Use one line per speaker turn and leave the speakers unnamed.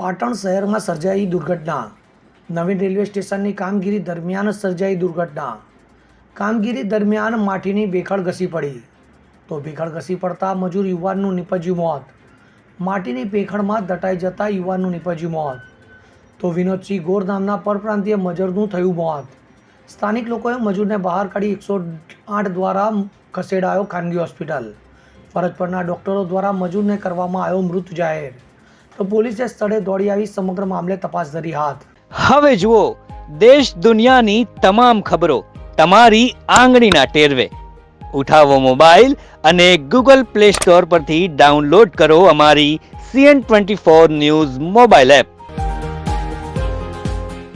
પાટણ શહેરમાં સર્જાઈ દુર્ઘટના. નવીન રેલવે સ્ટેશનની કામગીરી દરમિયાન સર્જાઈ દુર્ઘટના. કામગીરી દરમિયાન માટીની ભેખડ ઘસી પડી. તો ભેખડ ઘસી પડતા મજૂર યુવાનનું નિપજ્યું મોત. માટીની ભેખડમાં દટાઈ જતા યુવાનનું નિપજ્યું મોત. તો વિનોદસિંહ ગોર નામના પરપ્રાંતીય મજૂરનું થયું મોત. સ્થાનિક લોકોએ મજૂરને બહાર કાઢી એકસો આઠ દ્વારા ખસેડાયો ખાનગી હોસ્પિટલ. ફરજ પરના ડોક્ટરો દ્વારા મજૂરને કરવામાં આવ્યો મૃત જાહેર. તો પોલીસે સ્થળે દોડી આવી સમગ્ર મામલે તપાસ ધરી હાથ.
હવે જુઓ, દેશ દુનિયાની તમામ ખબરો તમારી આંગળીના ટેરવે. ઉઠાવો મોબાઈલ અને ગૂગલ પ્લે સ્ટોર પરથી ડાઉનલોડ કરો અમારી CN twenty four news mobile app.